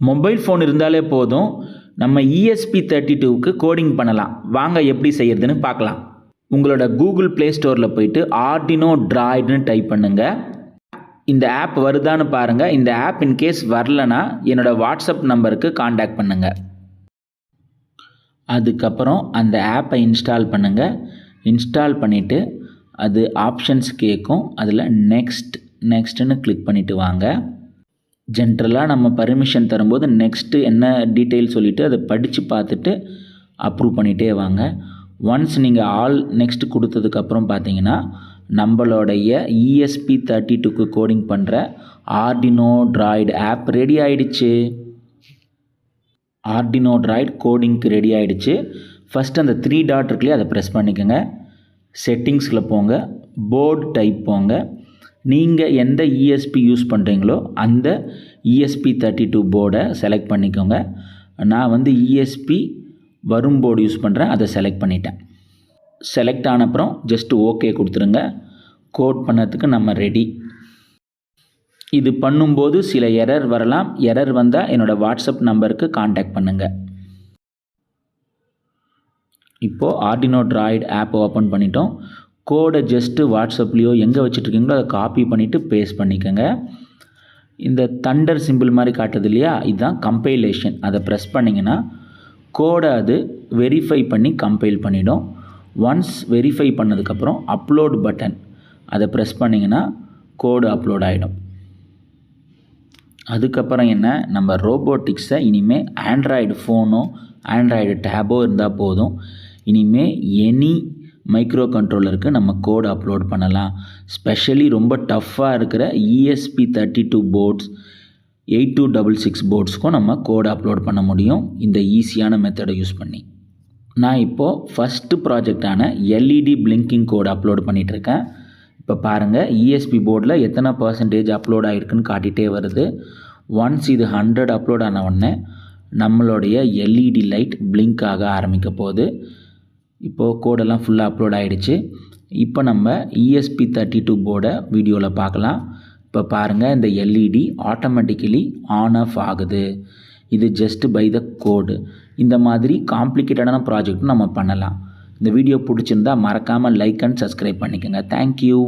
Mobile phone இருந்தாலே போதும். நம்ம இஎஸ்பி தேர்ட்டி டூவுக்கு கோடிங் பண்ணலாம். வாங்க எப்படி செய்கிறதுன்னு பார்க்கலாம். உங்களோட கூகுள் ப்ளே ஸ்டோரில் போயிட்டு ஆர்டினோ ட்ராய்டுன்னு டைப் பண்ணுங்கள் இந்த ஆப் வருதான்னு பாருங்கள் இந்த ஆப் இன்கேஸ் வரலனா என்னோடய வாட்ஸ்அப் நம்பருக்கு காண்டாக்ட் பண்ணுங்கள் அதுக்கப்புறம் அந்த ஆப்பை இன்ஸ்டால் பண்ணுங்கள் இன்ஸ்டால் பண்ணிவிட்டு அது ஆப்ஷன்ஸ் கேட்கும் அதில் நெக்ஸ்ட் நெக்ஸ்ட்டுன்னு கிளிக் பண்ணிவிட்டு வாங்க. ஜென்ரலாக நம்ம பர்மிஷன் தரும்போது நெக்ஸ்ட்டு என்ன டீட்டெயில் சொல்லிவிட்டு அதை படித்து பார்த்துட்டு அப்ரூவ் பண்ணிகிட்டே வாங்க. ஒன்ஸ் நீங்கள் ஆல் நெக்ஸ்ட் கொடுத்ததுக்கப்புறம் பார்த்தீங்கன்னா நம்மளுடைய இஎஸ்பி தேர்ட்டி டூக்கு கோடிங் பண்ணுற ஆர்டினோ ட்ராய்டு ஆப் ரெடி ஆயிடுச்சு. ஆர்டினோ ட்ராய்ட் கோடிங்க்கு ரெடி ஆயிடுச்சு. ஃபஸ்ட் அந்த த்ரீ டாட் இருக்குல்லையே அதை ப்ரெஸ் பண்ணிக்கோங்க. செட்டிங்ஸில் போங்க. போர்டு டைப் போங்க. நீங்கள் எந்த இஎஸ்பி யூஸ் பண்ணுறீங்களோ அந்த இஎஸ்பி தேர்ட்டி டூ போர்டை செலக்ட் பண்ணிக்கோங்க. நான் வந்து இஎஸ்பி வரும் போர்டு யூஸ் பண்ணுறேன் அதை செலக்ட் பண்ணிட்டேன். செலக்ட் ஆன அப்புறம் ஜஸ்ட்டு ஓகே கொடுத்துருங்க. கோட் பண்ணதுக்கு நம்ம ரெடி இது பண்ணும்போது சில எரர் வரலாம். எரர் வந்தால் என்னோடய வாட்ஸ்அப் நம்பருக்கு காண்டாக்ட் பண்ணுங்கள் இப்போது ஆர்டினோ ட்ராய்டு ஆப் ஓப்பன் பண்ணிட்டோம். கோடை ஜஸ்ட்டு வாட்ஸ்அப்லேயோ எங்கே வச்சுட்ருக்கீங்களோ அதை காப்பி பண்ணிவிட்டு பேஸ்ட் பண்ணிக்கோங்க. இந்த தண்டர் சிம்பிள் மாதிரி காட்டுது இல்லையா? இதுதான் கம்பைலேஷன் அதை ப்ரெஸ் பண்ணிங்கன்னா கோடை அது வெரிஃபை பண்ணி கம்பைல் பண்ணிடும். ஒன்ஸ் வெரிஃபை பண்ணதுக்கப்புறம் அப்லோட் பட்டன் அதை ப்ரெஸ் பண்ணிங்கன்னா கோடு அப்லோட் ஆகிடும் அதுக்கப்புறம் என்ன? நம்ம ரோபோட்டிக்ஸை இனிமேல் ஆண்ட்ராய்டு ஃபோனோ ஆண்ட்ராய்டு டேபோ இருந்தால் போதும். இனிமேல் எனி மைக்ரோ கண்ட்ரோலருக்கு நம்ம கோடு அப்லோட் பண்ணலாம். ஸ்பெஷலி ரொம்ப டஃப்பாக இருக்கிற ESP thirty two boards eight two double six போர்ட்ஸ்க்கும் நம்ம கோடு அப்லோட் பண்ண முடியும். இந்த ஈஸியான மெத்தடை யூஸ் பண்ணி. நான் இப்போது ஃபஸ்ட்டு ப்ராஜெக்டான எல்இடி பிளிங்கிங் கோடு அப்லோட் பண்ணிகிட்ருக்கேன் இப்போ பாருங்கள் இஎஸ்பி போர்டில் எத்தனை பர்சன்டேஜ் அப்லோட் ஆகிருக்குன்னு காட்டிகிட்டே வருது. ஒன்ஸ் இது ஹண்ட்ரட் அப்லோட் ஆன உடனே நம்மளுடைய எல்இடி லைட் பிளிங்க் ஆக ஆரம்பிக்க போகுது. இப்போது கோடெல்லாம் ஃபுல்லாக அப்லோட் ஆகிடுச்சு இப்போ நம்ம இஎஸ்பி தேர்ட்டி டூ போர்டை வீடியோவில் பார்க்கலாம். இப்போ பாருங்கள் இந்த எல்இடி ஆட்டோமேட்டிக்கலி ஆன் ஆஃப் ஆகுது. இது ஜஸ்ட் பை த கோடு இந்த மாதிரி காம்ப்ளிகேட்டடான ப்ராஜெக்ட்டும் நம்ம பண்ணலாம். இந்த வீடியோ பிடிச்சிருந்தா மறக்காமல் லைக் அண்ட் சப்ஸ்கிரைப் பண்ணிக்கோங்க. Thank you